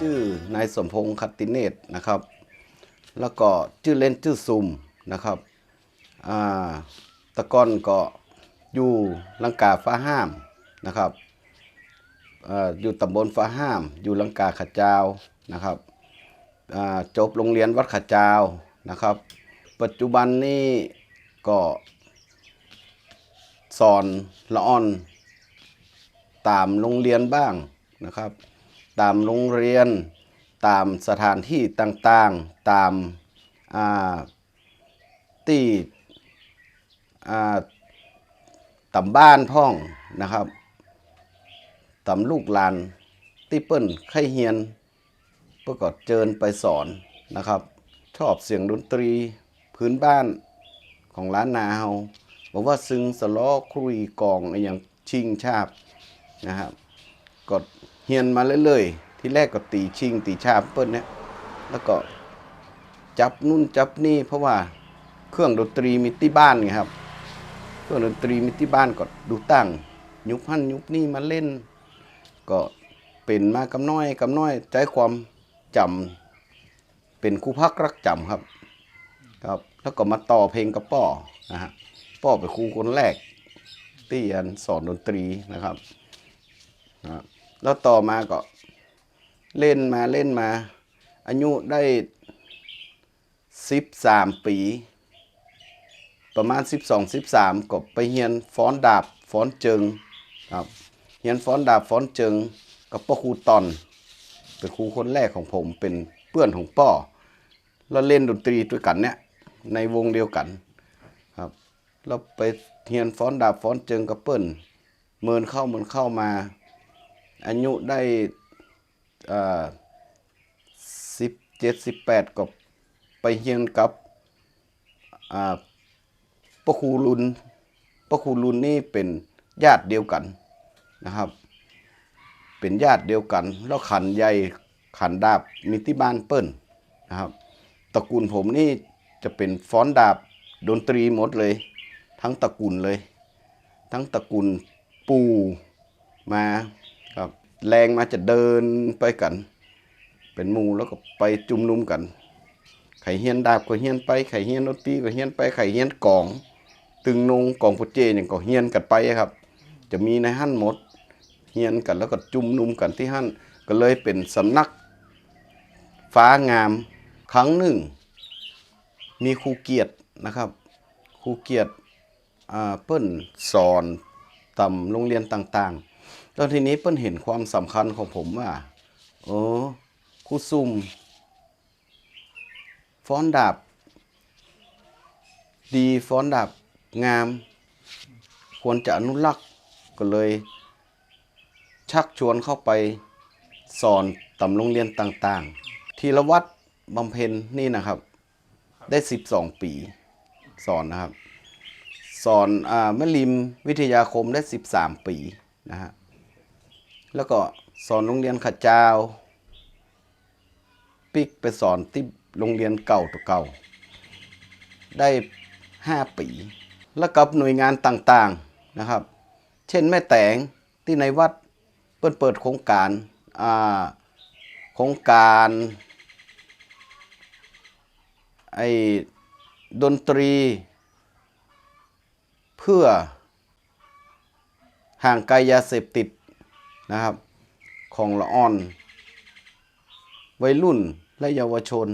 ชื่อนายสมพงษ์คัตติเนตนะครับ แล้วก็ชื่อเล่นชื่อซุมนะครับอ่าตะกอนก็อยู่ลังกาฟ้าห้ามนะครับออยู่ตำบลฟ้าห้าม อยู่ลังกาขะจาวนะครับจบโรงเรียนวัดขะจาวนะครับ ปัจจุบันนี้ ก็สอนละอ่อน ตามโรงเรียนบ้างนะครับ ตามโรงเรียน ตามสถานที่ต่างๆ ตามาที่อ่าตำบ้านพ่องนะครับตำลูกหลานที่เปิ้นไข่เฮียนเพื่อก็เจิญไปสอนนะครับ ชอบเสียงดนตรีพื้นบ้าน ของร้านนาเฮาบอกว่าซึ้งสล้อครุยกองอะไรอย่างชิงชาบนะครับก็เฮียนมาเรื่อยๆ ที่แรกก็ตีชิงตีชาบเปิ้ลเนี่ยแล้วก็จับนู่นจับนี่เพราะว่าเครื่องดนตรีมีที่บ้านไงครับ เครื่องดนตรีมีที่บ้านก็ดูตั้ง ยุคพันยุคนี่มาเล่น ก็เป็นมากำน้อยกำน้อยใจความจำเป็นครูพักรักจำครับ แล้วก็มาต่อเพลงกับป้อนะฮะป้อเป็นครูคนแรกที่อันสอนดนตรีนะครับนะบแล้วต่อมาก็เล่นมาเล่นมา อายุได้สิบสามปี ประมาณสิบสองสิบสามก็ไปเฮียนฟ้อนดาบฟ้อนเจิงครับเฮียนฟ้อนดาบฟ้อนเจิงกับพ่อครูตอนเป็นครูคนแรกของผมเป็นเพื่อนของป้อแล้วเล่นดนตรีด้วยกันเนี่ย ในวงเดียวกันครับ เราไปเฮียนฟ้อนดาบฟ้อนเจิงกับเปิ้นเมินเข้าเมินเข้ามา อายุได้สิบเจ็ดสิบแปดก็ไปเฮียนกับอ่าปะครูรุนปะครูรุนนี่เป็นญาติเดียวกันนะครับ เป็นญาติเดียวกัน แล้วขันใหญ่ขันดาบมีที่บ้านเปิ้นนะครับ ตระกูลผมนี่ จะเป็นฟ้อนดาบดนตรีหมดเลย ทั้งตระกูลเลย ทั้งตระกูลปูมาครับแรงมาจะเดินไปกัน เป็นมูแล้วก็ไปจุ่มนุมกัน ไข่เฮียนดาบก็เฮียนไปไข่เฮียนดนตรีก็เฮียนไปไข่เฮียนกอง ตึงนงกองพุเจอย่างก็เฮียนกันไปครับ จะมีในหั่นหมดเฮียนกันแล้วก็จุ่มนุมกันที่หั่นก็เลยเป็นสำนักฟ้างามครั้งหนึ่ง มีครูเกียรตินะครับครูเกียรติเปิ้นสอนตำโรงเรียนต่างๆแล้วทีนี้เปิ้นเห็นความสำคัญของผมว่าโอ้ครูซุ่มฟ้อนดาบ ดีฟ้อนดาบงาม ควรจะอนุรักษ์ก็เลย ชักชวนเข้าไปสอนตำโรงเรียนต่างๆ ทีละวัดบำเพ็ญนี่นะครับ ได้ 12 ปี สอนนะครับ สอนอ่าแม่ริมวิทยาคมได้ 13 ปีนะฮะแล้วก็สอนโรงเรียนขจ้าปิกไปสอนที่โรงเรียนเก่าตัวเก่า ได้ 5 ปี แล้วกับหน่วยงานต่างๆนะครับ เช่นแม่แตงที่ในวัดเปิดเปิดโครงการอ่าโครงการ ไอ้ดนตรีเพื่อห่างไกลยาเสพติดนะครับ ของละอ่อน วัยรุ่นและเยาวชน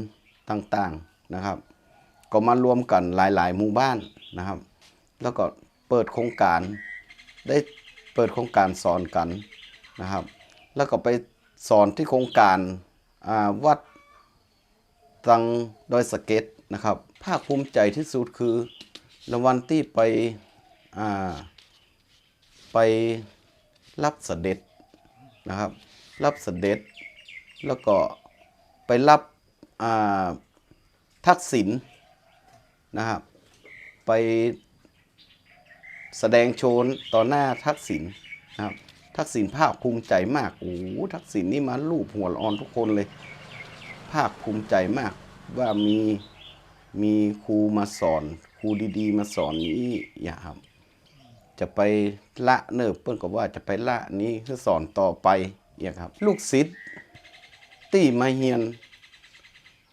ต่างๆนะครับ ก็มารวมกันหลายๆหมู่บ้านนะครับ แล้วก็เปิดโครงการได้เปิดโครงการสอนกันนะครับ แล้วก็ไปสอนที่โครงการอาวัด ตังดอยสะเก็ตนะครับ ภาคภูมิใจที่สุดคือรางวัลที่ไปอ่าไปรับเสด็จนะครับ รับเสด็จ แล้วก็ไปรับอ่าทักษิณนะครับ ไปแสดงโชว์ต่อหน้าทักษิณนะครับ ทักษิณภาคภูมิใจมากโอ้ทักษิณนี่มาลูบหัวละออนทุกคนเลย ภาคภูมิใจมากว่ามีมีครูมาสอนครูดี ๆ มาสอนนี้อย่าครับ จะไปละเนิบเปิ้นก็ว่าจะไปละนี้คือสอนต่อไปอย่าครับ ลูกศิษย์ที่มาเฮียน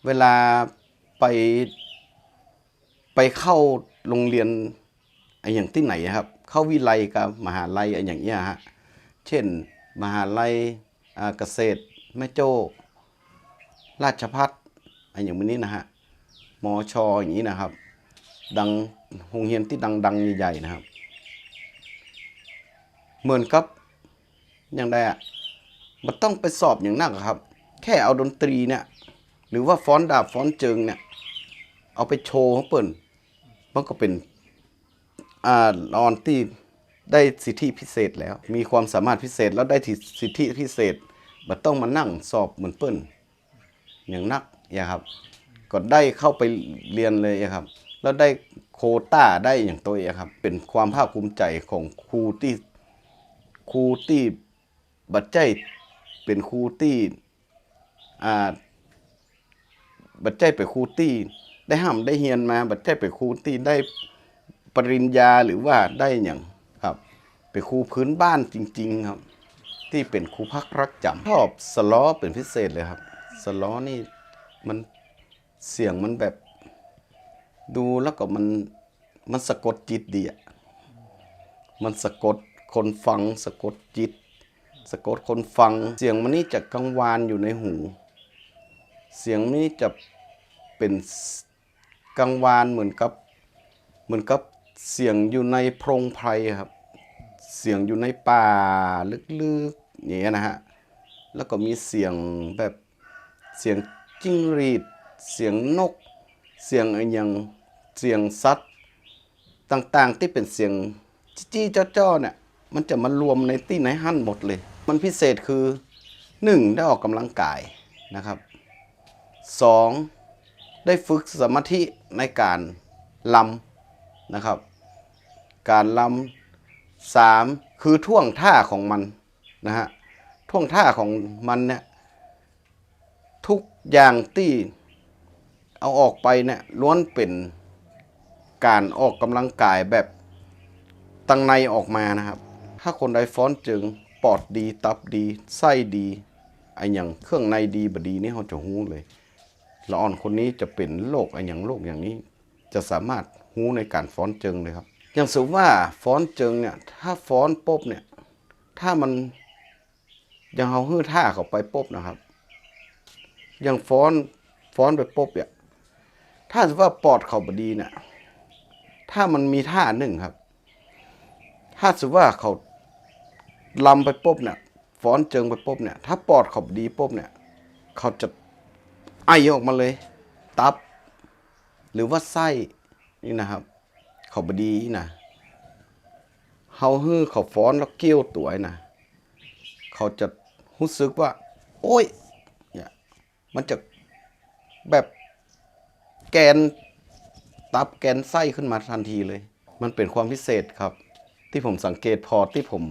เวลาไปไปเข้าโรงเรียนไอ้อย่างที่ไหนครับ เข้าวิไลกับมหาลัยไอ้อย่างเงี้ยฮะเช่น มหาลัยเกษตรแม่โจ้ ราชพัฒไอ้อย่างนี้นะฮะมอชออย่างนี้นะครับ ดังโรงเรียนที่ดังๆใหญ่ๆนะครับ เหมือนกับอย่างใดอะมันต้องไปสอบอย่างนักครับ แค่เอาดนตรีเนี่ย หรือว่าฟ้อนดาบฟ้อนเจิงเนี่ย เอาไปโชว์เขาเปิ่นมันก็เป็นอ่าออนที่ได้สิทธิพิเศษแล้ว มีความสามารถพิเศษแล้วได้สิทธิพิเศษมันต้องมานั่งสอบเหมือนเปิ้น อย่างนักอย่าครับ ก็ได้เข้าไปเรียนเลยครับ แล้วได้โคต้าได้อย่างตัวเองครับ เป็นความภาคภูมิใจของครูที่ครูที่บัดใจเป็นครูที่อ่าบัดใจยเป็นครูที่ได้ห้ามได้เฮียนมาบัดใจยเป็นครูที่ได้ปริญญาหรือว่าได้อย่างครับเป็นครูพื้นบ้านจริง ๆ ครับ ที่เป็นครูพักรักจำชอบสล้อเป็นพิเศษเลยครับ สล้อนี่มันเสียงมันแบบ ดูแล้วก็มันมันสะกดจิตดีอะมันสะกดคนฟังสะกดจิต สะกดคนฟัง เสียงมันนี่จะกังวานอยู่ในหู เสียงมันี้จะเป็นกังวานเหมือนกับ เหมือนกับเสียงอยู่ในโพรงไพรครับ เสียงอยู่ในป่าลึกๆอย่างเงี้ยนะฮะแล้วก็มีเสียงแบบ เสียงจิ้งหรีด เสียงนก เสียงอะไรอย่างเสียงสัตว์ต่างๆ ที่เป็นเสียงจี้ๆจ้อๆเนี่ยมันจะมารวมในที่ไหนหั่นหมดเลย มันพิเศษคือหนึ่งได้ออกกำลังกายนะครับสองได้ฝึกสมาธิในการลำนะครับ การลำสามคือท่วงท่าของมันนะฮะท่วงท่าของมันเนี่ย ทุกอย่างที่เอาออกไปเนี่ยล้วนเป็นการออกกำลังกายแบบตังในออกมานะครับ ถ้าคนใดฟ้อนจึงปอดดีตับดีไส้ดีไออย่างเครื่องในดีบดีนี่เขาจะหู้เลยละอ่อนคนนี้จะเป็นโรคไออย่างโรคอย่างนี้ จะสามารถหู้ในการฟ้อนจิงเลยครับ อย่างสมมติว่าฟ้อนจิงเนี่ยถ้าฟ้อนปุ๊บเนี่ยถ้ามันยังเอาฮื้อท่าเข้าไปปุ๊บนะครับ ยังฟ้อนฟ้อนไปปุ๊บเนี่ยถ้าสมมติว่าปอดเขาบดีเนี่ยถ้ามันมีท่าหนึ่งครับ ถ้าสมมติว่าเขาลำไปปุ๊บเนี่ยฟ้อนเจิงไปปุ๊บเนี่ย ถ้าปอดเขาบดีปุ๊บเนี่ย เขาจะไอออกมาเลย ตับ หรือว่าไส้นี่นะครับ เขาบดีนะเฮาฮื้อเขาฟ้อนแล้วเกี้ยวตัวนะเขาจะรู้สึกว่า โอ้ย มันจะแบบแกนตับแกนไส้ขึ้นมาทันทีเลย มันเป็นความพิเศษครับ ที่ผมสังเกตพอที่ผม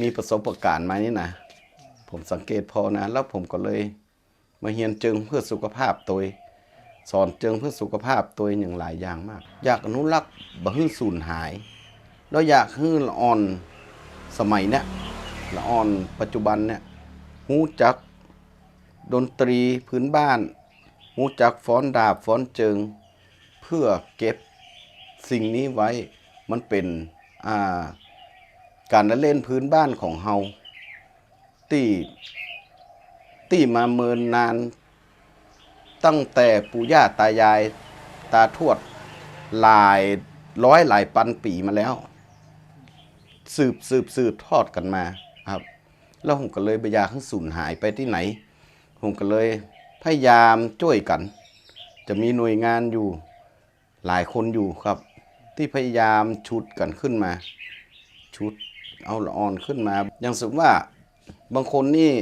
มีประสบการณ์มานี่นะ ผมสังเกตพอนะ แล้วผมก็เลยมาเฮียนจิงเพื่อสุขภาพตัวสอนเจิงเพื่อสุขภาพตัวอย่างหลายอย่างมาก อยากอนุรักษ์บ่ให้สูญหาย แล้วอยากให้ละอ่อนสมัยเนี้ยละอ่อนปัจจุบันเนี่ยหูจัก ดนตรีพื้นบ้านหูจักฟ้อนดาบฟ้อนเจิง เพื่อเก็บสิ่งนี้ไว้มันเป็นอ่าการเล่นพื้นบ้านของเฮาที่ที่มาเมินนาน ตั้งแต่ปู่ย่าตายายตาทวดหลายร้อยหลายพันปีมาแล้ว สืบสืบสืบทอดกันมาครับ แล้วผมก็เลยไปอยากให้สูญหายไปที่ไหน ผมก็เลยพยายามช่วยกัน จะมีหน่วยงานอยู่หลายคนอยู่ครับ ที่พยายามชุดกันขึ้นมา ชุดเอาละอ่อนขึ้นมา อย่างสมมติว่าบางคนนี่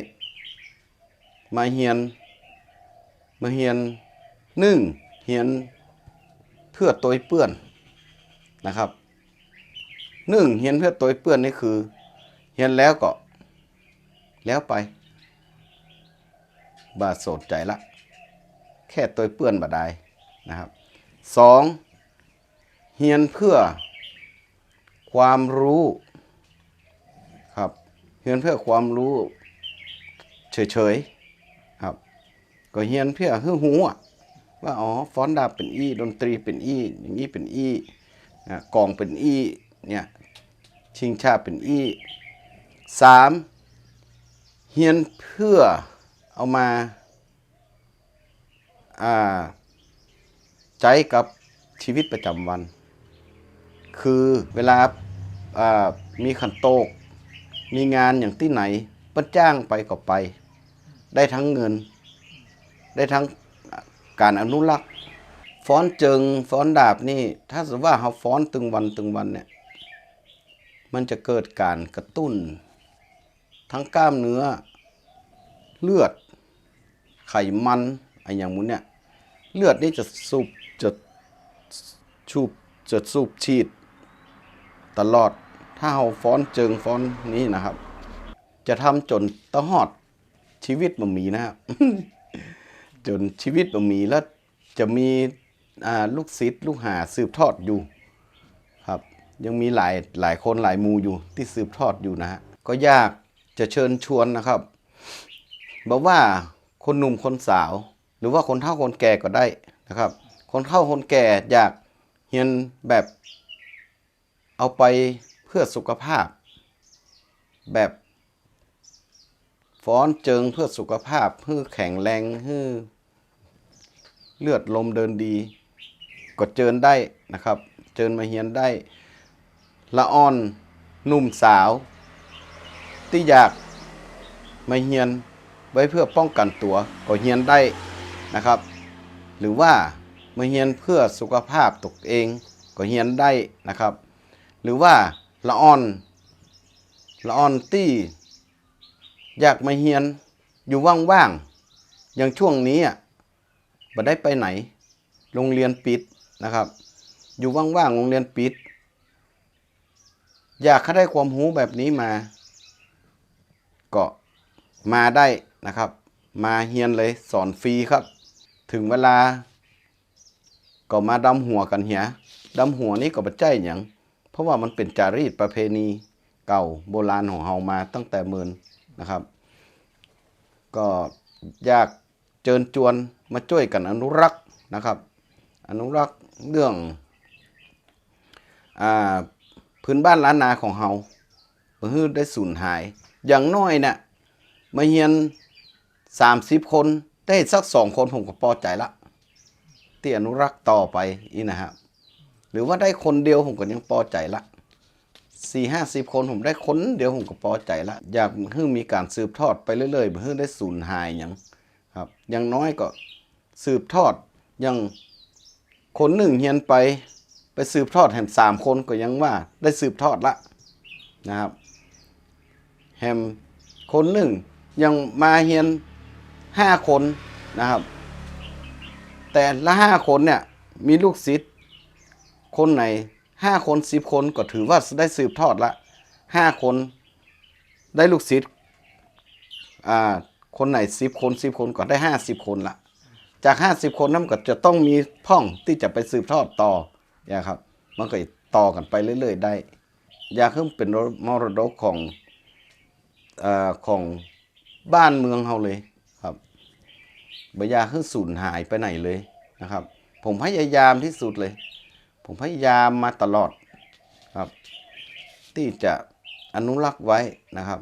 มาเฮียน มาเฮียนหนึ่งเฮียนเพื่อตัวเปื้อนนะครับหนึ่งเฮียนเพื่อตัวเปื้อนนี่คือ เฮียนแล้วก็แล้วไป บาโสดใจละ แค่ตัวเปื้อนบาดายนะครับสองเฮียนเพื่อความรู้ครับเฮียนเพื่อความรู้เฉยๆครับ ก็เฮียนเพื่อฮือหูอะว่าอ๋อฟ้อนดาบเป็นอี้ดนตรีเป็นอี้อย่างนี้เป็นอี้นะกลองเป็นอี้เนี่ยชิงชาเป็นอี้สามเฮียนเพื่อ เอามาอ่าใจกับชีวิตประจำวัน คือเวลาามีขันโตก มีงานอย่างที่ไหนเปิ้นจ้างไปก็ไป ได้ทั้งเงิน ได้ทั้งการอนุรักษ์ ฟ้อนเจิง ฟ้อนดาบนี่ ถ้าสมมติว่าเราฟ้อนตึงวันตึงวันเนี่ย มันจะเกิดการกระตุ้น ทั้งกล้ามเนื้อ เลือด ไขมันไอ้อย่างมู้นเนี่ยเลือดนี่จะสูบจะชูบจะสูบฉีด ตลอดถ้าเราฟ้อนเจิงฟ้อนนี้นะครับ จะทำจนตะหอดชีวิตมันมีนะครับจนชีวิตมันมีแล้วจะมีลูกศิษย์ลูกหาสืบทอดอยู่ครับ ยังมีหลายหลายคนหลายมูอยู่ที่สืบทอดอยู่นะฮะก็ยากจะเชิญชวนนะครับบอกว่า คนหนุ่มคนสาว หรือว่าคนเฒ่าคนแก่ก็ได้นะครับ คนเฒ่าคนแก่อยากเรียนแบบเอาไปเพื่อสุขภาพ แบบฟ้อนเจิงเพื่อสุขภาพเพื่อแข็งแรงเพื่อเลือดลมเดินดีก็เจิญได้นะครับ เจิญมาเฮียนได้ ละอ่อนหนุ่มสาว ที่อยากมาเฮียน ไว้เพื่อป้องกันตัวก็เฮียนได้นะครับ หรือว่ามาเฮียนเพื่อสุขภาพตกเองก็เฮียนได้นะครับ หรือว่าละอ่อนละอ่อนตี้อยากมาเฮียนอยู่ว่างๆอย่างช่วงนี้อะบ่ได้ไปไหน โรงเรียนปิดนะครับ อยู่ว่างๆโรงเรียนปิด อยากให้ได้ความรู้แบบนี้มา ก็มาได้ นะครับ มาเฮียนเลยสอนฟรีครับ ถึงเวลา ก็มาดำหัวกันเหียดำหัวนี้ก็ปัจจัยอย่างเพราะว่ามันเป็นจารีตประเพณีเก่าโบราณของเฮามาตั้งแต่เมินนะครับ ก็อยากเชิญชวนมาช่วยกันอนุรักษ์นะครับ อนุรักษ์เรื่องอาพื้นบ้านล้านนาของเฮาเพื่อได้สูญหาย อย่างน้อยเนี่ยมาเฮียน 30คนได้สักสองคนผมก็พอใจละ ที่อนุรักษ์ต่อไปอีนะครับหรือว่าได้คนเดียวผมก็ยังพอใจละสี่ห้าสิบคนผมได้คนเดียวผมก็พอใจละอยากให้มีการสืบทอดไปเรื่อยๆเพื่อได้สูญหายอย่างครับอย่างน้อยก็สืบทอดอย่างคนหนึ่งเฮียนไปไปสืบทอดแหมสามคนก็ยังว่าได้สืบทอดละนะครับแฮมคนหนึ่งยังมาเฮียน ห้าคนนะครับ แต่ละห้าคนเนี่ยมีลูกศิษย์คนไหนห้าคนสิบคนก็ถือว่าได้สืบทอดละห้าคนได้ลูกศิษย์อ่าคนไหนสิบคนสิบคนก็ได้ห้าสิบคนละจากห้าสิบคนนั้นก็จะต้องมีพ่องที่จะไปสืบทอดต่ออย่างครับ มันก็ต่อกันไปเรื่อย ๆ ได้อยากให้มันเป็นมรดกของอ่อของบ้านเมืองเราเลย บบ่อยาคือสูญหายไปไหนเลยนะครับ ผมพยายามที่สุดเลย ผมพยายามมาตลอดครับ ที่จะอนุรักษ์ไว้นะครับ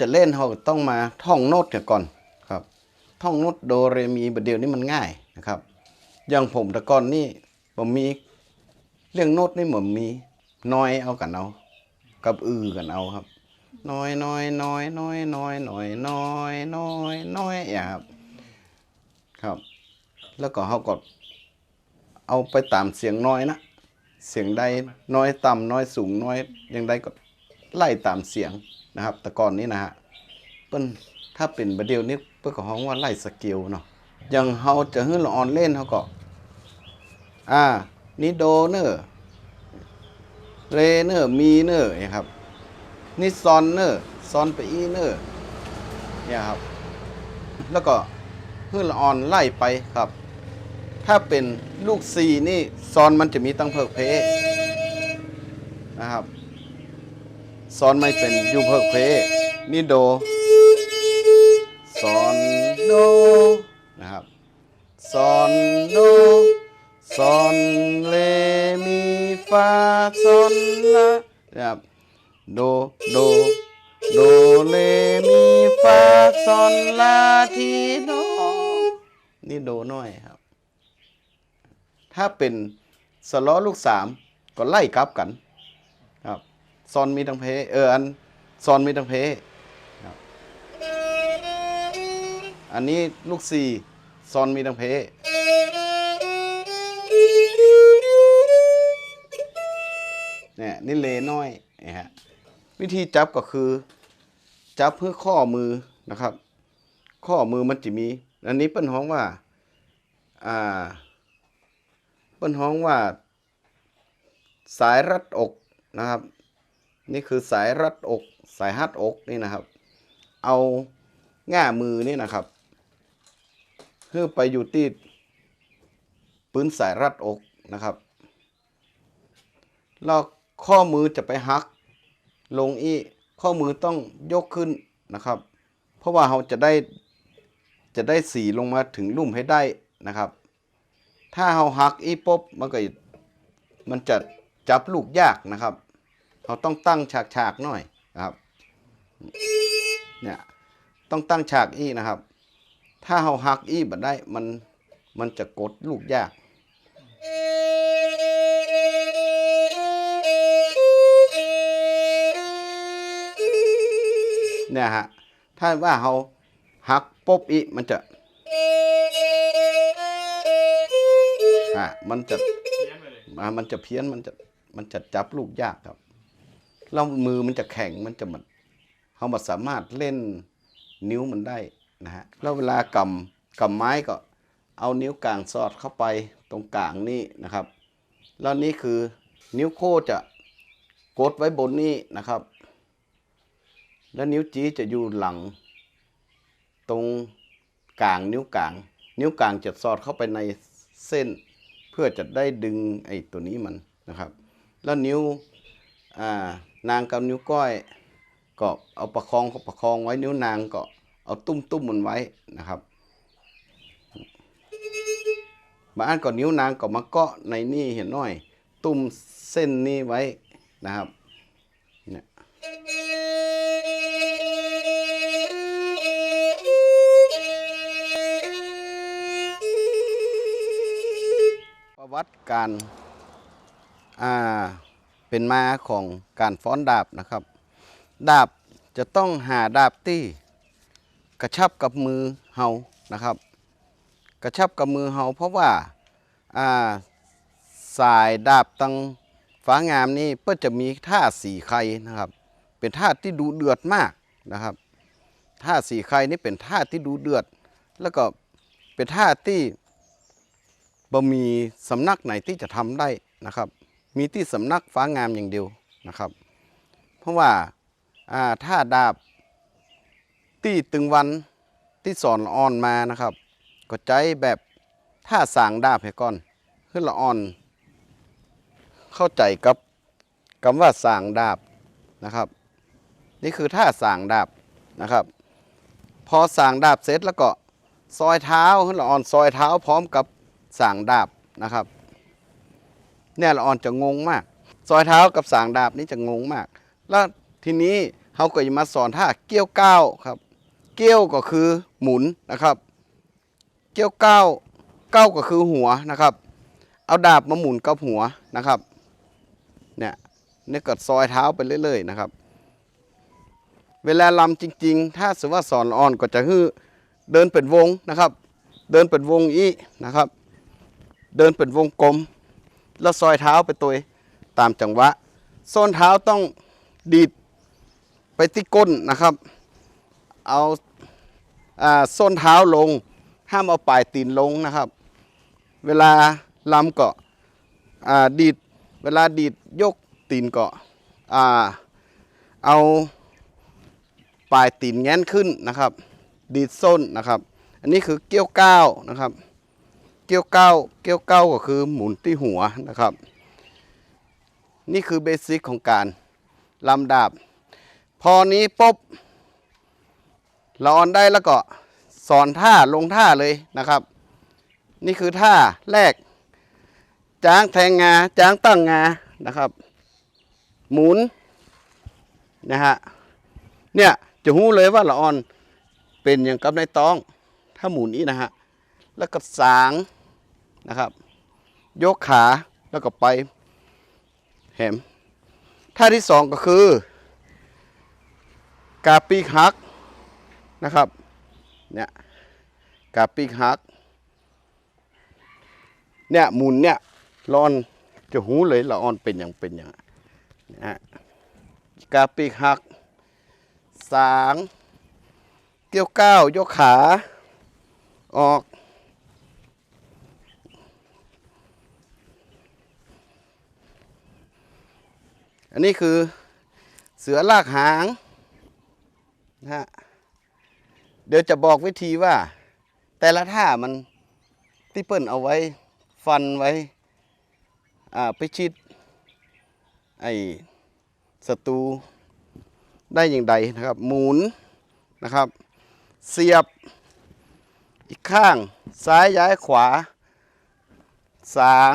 จะเล่นเราต้องมาท่องโน้ตก่อนครับ ท่องโน้ตโดเรมีบดเดียวนี่มันง่ายนะครับ อย่างผมแต่ก่อนนี่ผมมีเรื่องโน้ตนี่ผมมีน้อยเอากันเอากับอือกันเอาครับน้อยน้อยน้อยน้อยน้อยน้อยน้อยน้อยน้อยอย่างครับครับ แล้วก็เขาก็เอาไปตามเสียงน้อยนะ เสียงใดน้อยต่ำน้อยสูงน้อยอย่างใดก็ไล่ตามเสียง นะครับ แต่ก่อนนี้นะฮะเปิ้นถ้าเป็นประเดี๋ยวนี้เปิ้นก็ฮ้องว่าไล่สเกลเนาะอย่างเฮาจะฮื้อละออนเล่นเฮาก็อ่านี่โดเนอร์เรเนอร์มีเนอร์เนี่ยครับนี่ซอนเนอร์ซอนไปอีเนอร์เนี่ยครับ แล้วก็ฮื้อละออนไล่ไปครับ ถ้าเป็นลูกซีนี่ซอนมันจะมีตั้งเพิกเพนะครับ ซอนไม่เป็นยูเพิกเพนี่โดซอนโดนะครับซอนโดซอนเลมีฟาซอนลานะครับโดโดโดเลมีฟาซอนลาทีโดนี่โดน้อยครับ ถ้าเป็นสล้อลูกสามก็ไล่กลับกัน ซอนมีตังเพเอออันซอนมีตังเพอันนี้ลูกสี่ซอนมีตังเพเนี่ยนี่เลน้อยนะฮะวิธีจับก็คือ จับเพื่อข้อมือนะครับ ข้อมือมันจะมี อันนี้เป็นห้องว่าอ่าเปิ้นฮ้องว่า สายรัดอกนะครับ นี่คือสายรัดอก สายฮัดอกนี่นะครับ เอาง่ามือนี่นะครับเพื่อไปอยู่ที่ปืนสายรัดอกนะครับแล้วข้อมือจะไปหัก ลงอีข้อมือต้องยกขึ้นนะครับ เพราะว่าเราจะได้จะได้สีลงมาถึงลุ่มให้ได้นะครับ ถ้าเราหักอีปุ๊บมันก็มันจะจับลูกยากนะครับ เราต้องตั้งฉากฉากๆหน่อยนะครับเนี่ยต้องตั้งฉากอีนะครับ ถ้าเราหักอีบัดได้มันมันจะกดลูกยากเนี่ยฮะถ้าว่าเราหักปุ๊บอีมันจะอะมันจะมันจะเพี้ยนมันจะมันจะจับลูกยากครับ แล้วมือมันจะแข็งมันจะมันเขามาสามารถเล่นนิ้วมันได้นะฮะแล้วเวลากำกำไม้ก็เอานิ้วกลางสอดเข้าไปตรงกลางนี่นะครับ แล้วนี่คือนิ้วโค้จะกดไว้บนนี้นะครับ แล้วนิ้วจี้จะอยู่หลัง ตรงกลางนิ้วกลาง นิ้วกลางจะสอดเข้าไปในเส้น เพื่อจะได้ดึงไอ้ตัวนี้มันนะครับ แล้วนิ้วอ่า นางกับนิ้วก้อย ก็เอาประคองประคองไว้นิ้วนางก็เอาตุ้มตุ้มมันไว้นะครับบางอันก็นิ้วนางก็มาเกาะในนี่เห็นหน่อย ตุ้มเส้นนี้ไว้นะครับเนี่ยประวัติการอ่า เป็นมาของการฟ้อนดาบนะครับ ดาบจะต้องหาดาบที่กระชับกับมือเฮานะครับ กระชับกับมือเฮาเพราะว่าาสายดาบตังฟ้างามนี่เพื่อจะมีท่าสีไข่นะครับ เป็นท่าที่ดูเดือดมากนะครับท่าสีไข่นี่เป็นท่าที่ดูเดือด แล้วก็เป็นท่าที่บ่มีสำนักไหนที่จะทำได้นะครับ มีที่สำนักฟ้างามอย่างเดียวนะครับ เพราะว่าอ่าถ้าดาบที่ตึงวันที่สอนอ่อนมานะครับ ก็ใจแบบท่าสางดาบให้ก่อนคือละอ่อน เข้าใจกับคำว่าสางดาบนะครับ นี่คือท่าสางดาบนะครับ พอสางดาบเสร็จแล้วก็ซอยเท้าขึ้นละอ่อนซอยเท้าพร้อมกับสางดาบนะครับ เนี่ยละอ่อนจะงงมาก ซอยเท้ากับสางดาบนี่จะงงมาก แล้วทีนี้เขาก็จะมาสอนท่าเกี้ยวก้าวครับ เกี้ยวก็คือหมุนนะครับ เกี้ยวก้าวก้าวก็คือหัวนะครับ เอาดาบมาหมุนกับหัวนะครับ เนี่ยนี่ก็ซอยเท้าไปเรื่อยๆนะครับ เวลาลำจริง ๆ ถ้าสมมติว่าสอนอ่อนก็จะคือเดินเป็นวงนะครับ เดินเป็นวงอีนะครับ เดินเป็นวงกลม แล้วซอยเท้าไปตัวตามจังหวะส้นเท้าต้องดีดไปที่ก้นนะครับ เอาส้นเท้าลง ห้ามเอาปลายตีนลงนะครับ เวลาลำก็อ่าดีดเวลาดีดยกตีนเก็อ่าเอาปลายตีนแง้นขึ้นนะครับ ดีดส้นนะครับ อันนี้คือเกี้ยวก้าวนะครับ เกี้ยวก้าเกี้ยวก้าก็คือหมุนที่หัวนะครับ นี่คือเบสิกของการลำดาบ พอนี้ปุ๊บเราออนได้แล้วก็สอนท่าลงท่าเลยนะครับ นี่คือท่าแรก จ้างแทงงาจ้างตั้งงานะครับ หมุนนะฮะเนี่ยจะหู้เลยว่าละออนเป็นอย่างกับในตอง ถ้าหมุนนี้นะฮะ แล้วก็สาง นะครับ ยกขาแล้วก็ไปแหมท่าที่สองก็คือ กาปีกฮักนะครับเนี่ยกาปีกฮักเนี่ยหมุนเนี่ยร้อนจะหูเลยละออนเป็นอย่างเป็นอย่างนะฮะกาปีกหักสางเกี่ยวก้าวยกขาออก อันนี้คือเสือลากหางนะฮะเดี๋ยวจะบอกวิธีว่า แต่ละท่ามันที่เปิ้นเอาไว้ฟันไว้ไปชิดไอ้ศัตรูได้อย่างใดนะครับ หมุนนะครับ เสียบอีกข้างซ้ายย้ายขวา สาง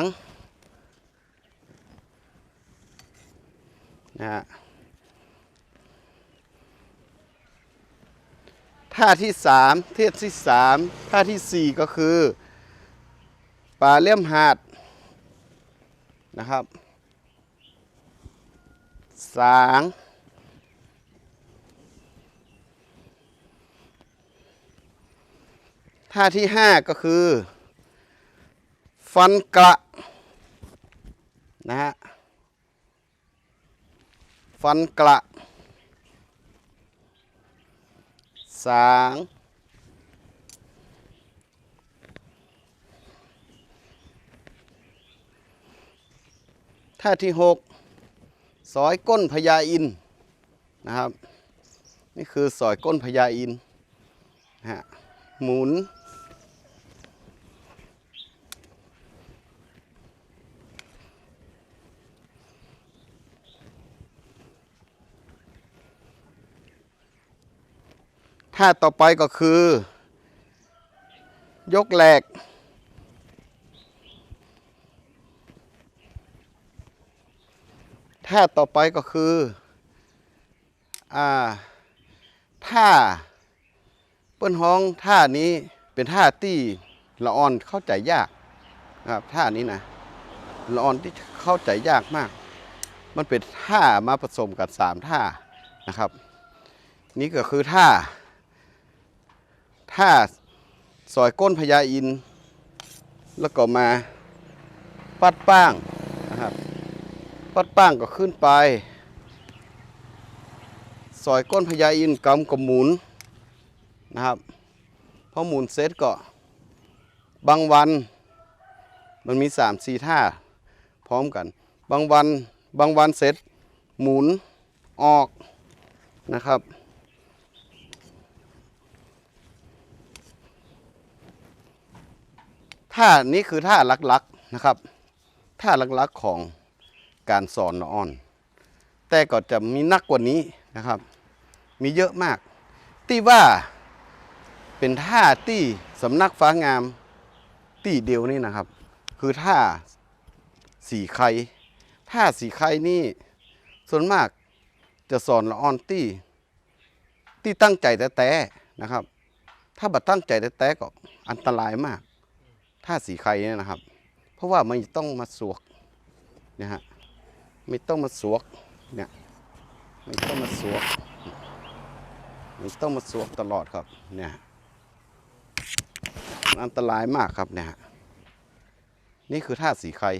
นะฮะท่าที่สามเทียที่สามท่าที่สี่ก็คือปลาเลี่ยมหาดนะครับ สางท่าที่ห้าก็คือ ฟันกระนะฮะ ฟันกระสางท่าที่หกสอยก้นพญาอินนะครับ นี่คือสอยก้นพญาอินฮะหมุน ท่าต่อไปก็คือ ยกแหลก ท่าต่อไปก็คืออ่าท่าเปิ้นห้องท่านี้เป็นท่าที่ละอ่อนเข้าใจยากนะครับท่านี้นะละอ่อนที่เข้าใจยากมาก มันเป็นท่ามาผสมกันสามท่านะครับ นี่ก็คือท่า ท่าซอยก้นพญาอิน แล้วก็มาปัดป้างนะครับ ปัดป้างก็ขึ้นไป ซอยก้นพญาอินกำกับหมุนนะครับพอหมุนเสร็จก็บางวันมันมีสามสี่ท่าพร้อมกัน บางวันบางวันเสร็จหมุนออกนะครับ ท่านี้คือท่าลักๆนะครับท่าลักๆของการสอนอ่อน แต่ก็จะมีนักกว่านี้นะครับ มีเยอะมาก ที่ว่าเป็นท่าที่สำนักฟ้างามที่เดียวนี่นะครับ คือท่าสีไข่ท่าสีไข่นี่ส่วนมากจะสอนละออนตี้ที่ตั้งใจแต่แต่นะครับ ถ้าบัดตั้งใจแต่แต่ก็อันตรายมาก ท่าสีไข่เนี่ยนะครับ เพราะว่ามันต้องมาสวกนะฮะไม่ต้องมาสวกเนี่ยไม่ต้องมาสวกมันต้องมาสวกตลอดครับเนี่ยอันตรายมากครับเนี่ยฮะนี่คือท่าสีไข่